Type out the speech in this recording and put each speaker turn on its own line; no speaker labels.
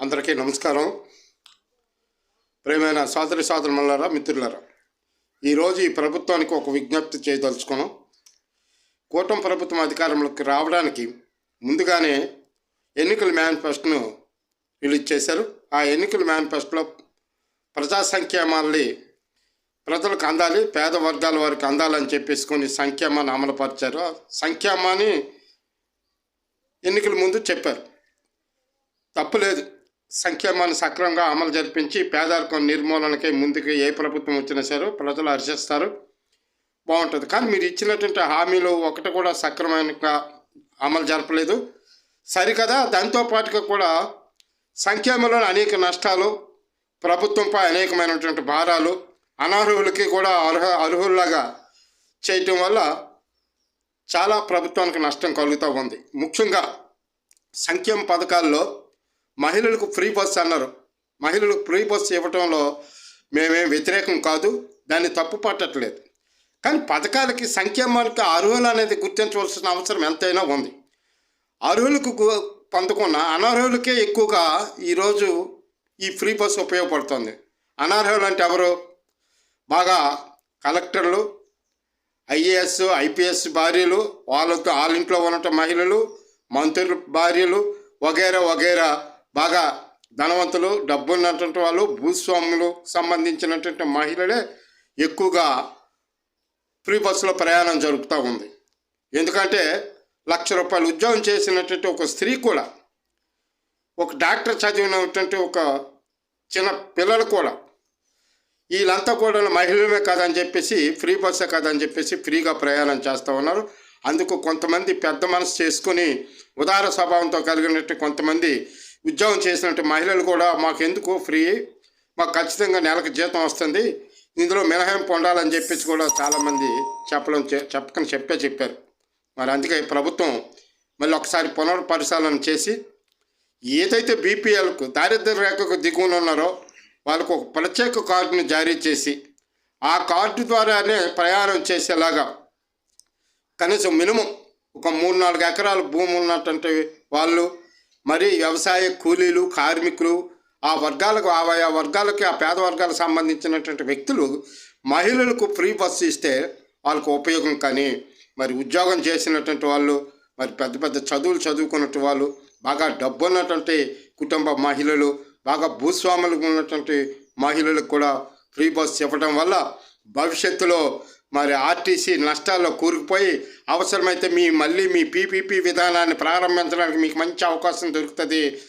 అందరికీ నమస్కారం. ప్రేమైన సోదరి సోదరులారా మిత్రులారా ఈరోజు ఈ ప్రభుత్వానికి ఒక విజ్ఞప్తి చేయదలుచుకున్నాం. కూటమి ప్రభుత్వం అధికారంలోకి రావడానికి ముందుగానే ఎన్నికల మేనిఫెస్టోను రిలీజ్ చేశారు. ఆ ఎన్నికల మేనిఫెస్టోలో ప్రజా సంక్షేమాల్ని ప్రజలకు అందాలి పేద వర్గాల వారికి అందాలని చెప్పేసి కొన్ని సంక్షేమాన్ని అమలుపరిచారు. ఆ సంక్షేమాన్ని ఎన్నికల ముందు చెప్పారు. తప్పులేదు సంక్షేమాన్ని సక్రమంగా అమలు జరిపించి పేదరికం నిర్మూలనకై ముందుకు ఏ ప్రభుత్వం వచ్చినా సరే ప్రజలు హర్షిస్తారు. బాగుంటుంది. కానీ మీరు ఇచ్చినటువంటి హామీలు ఒకటి కూడా సక్రమంగా అమలు జరపలేదు. సరికదా? దాంతోపాటుగా కూడా సంక్షేమంలో అనేక నష్టాలు ప్రభుత్వంపై అనేకమైనటువంటి భారాలు అనర్హులకి కూడా అర్హ అర్హుల్లాగా చేయటం వల్ల చాలా ప్రభుత్వానికి నష్టం కలుగుతూ ఉంది. ముఖ్యంగా సంక్షేమ పథకాల్లో మహిళలకు ఫ్రీ బస్ అన్నారు. మహిళలకు ఫ్రీ బస్ ఇవ్వటంలో మేమేం వ్యతిరేకం కాదు దాన్ని తప్పు పట్టట్లేదు. కానీ పథకాలకి సంక్షేమానికి అర్హులు అనేది గుర్తించవలసిన అవసరం ఎంతైనా ఉంది. అర్హులకు గు- పొందకున్న అనర్హులకే ఎక్కువగా ఈరోజు ఈ ఫ్రీ బస్ ఉపయోగపడుతుంది. అనర్హులు అంటే ఎవరు? బాగా కలెక్టర్లు ఐఏఎస్ ఐపీఎస్ భార్యలు వాళ్ళతో వాళ్ళ ఇంట్లో ఉన్న మహిళలు మంత్రుల భార్యలు వగేరా వగేరా బాగా ధనవంతులు డబ్బున్నటువంటి వాళ్ళు భూస్వాములు సంబంధించినటువంటి మహిళలే ఎక్కువగా ఫ్రీ బస్సులో ప్రయాణం జరుపుతూ ఉంది. ఎందుకంటే లక్ష రూపాయలు ఉద్యోగం చేసినటువంటి ఒక స్త్రీ కూడా ఒక డాక్టర్ చదివినటువంటి ఒక చిన్న పిల్లలు కూడా వీళ్ళంతా కూడా మహిళలే కాదని చెప్పేసి ఫ్రీ బస్సే కాదని చెప్పేసి ఫ్రీగా ప్రయాణం చేస్తూ ఉన్నారు. అందుకు కొంతమంది పెద్ద మనసు చేసుకుని ఉదార స్వభావంతో కలిగినట్టు కొంతమంది ఉద్యోగం చేసినట్టు మహిళలు కూడా మాకెందుకు ఫ్రీ? మాకు ఖచ్చితంగా నెలకు జీతం వస్తుంది. ఇందులో మినహాయింపు పొందాలని చెప్పేసి కూడా చాలామంది చెప్పడం చే- చెప్పకని చెప్పే చెప్పారు. మరి అందుకే ప్రభుత్వం మళ్ళీ ఒకసారి పునర్పరిశీలన చేసి ఏదైతే బీపీఎల్కు దారిద్ర్య రేఖకు దిగువన ఉన్నారో వాళ్ళకు ఒక ప్రత్యేక కార్డును జారీ చేసి ఆ కార్డు ద్వారానే ప్రయాణం చేసేలాగా కనీసం మినిమం ఒక మూడు నాలుగు ఎకరాల భూమి ఉన్నటువంటి వాళ్ళు మరి వ్యవసాయ కూలీలు కార్మికులు ఆ వర్గాలకు ఆయా వర్గాలకి ఆ పేద వర్గాలకు సంబంధించినటువంటి వ్యక్తులు మహిళలకు ఫ్రీ బస్సు ఇస్తే వాళ్ళకు ఉపయోగం కానీ మరి ఉద్యోగం చేసినటువంటి వాళ్ళు మరి పెద్ద పెద్ద చదువులు చదువుకున్నటువంటి వాళ్ళు బాగా డబ్బు ఉన్నటువంటి కుటుంబ మహిళలు బాగా భూస్వాములు ఉన్నటువంటి మహిళలకు కూడా ఫ్రీ బస్ ఇవ్వడం వల్ల భవిష్యత్తులో మరి ఆర్టీసీ నష్టాల్లో కూరుకుపోయి అవసరమైతే మీ మళ్ళీ మీ పీపీపీ విధానాన్ని ప్రారంభించడానికి మీకు మంచి అవకాశం దొరుకుతుంది.